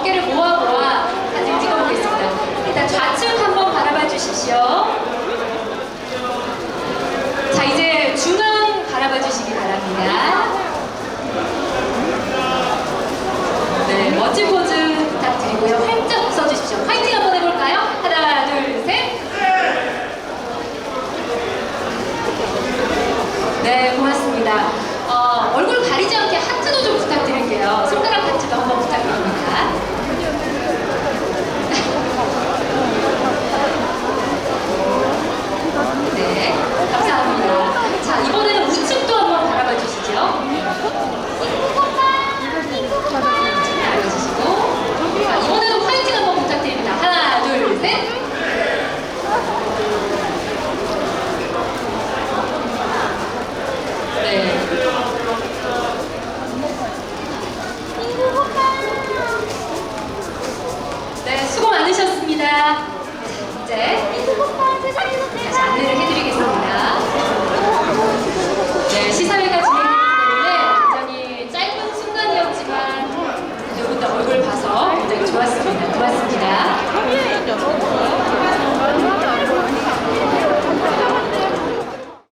어깨를 모아 모아 다들 찍어보겠습니다. 일단 좌측 한번 바라봐 주십시오. 자 이제 중앙 바라봐 주시기 바랍니다. 네 멋진 포즈 부탁드리고요. 활짝 웃어주십시오. 화이팅 한번 해볼까요? 하나 둘 셋. 네 고맙습니다. 어, 얼굴 가리지 않게 하트도 좀 부탁드립니다. 좋았습니다. 이제 안내를 해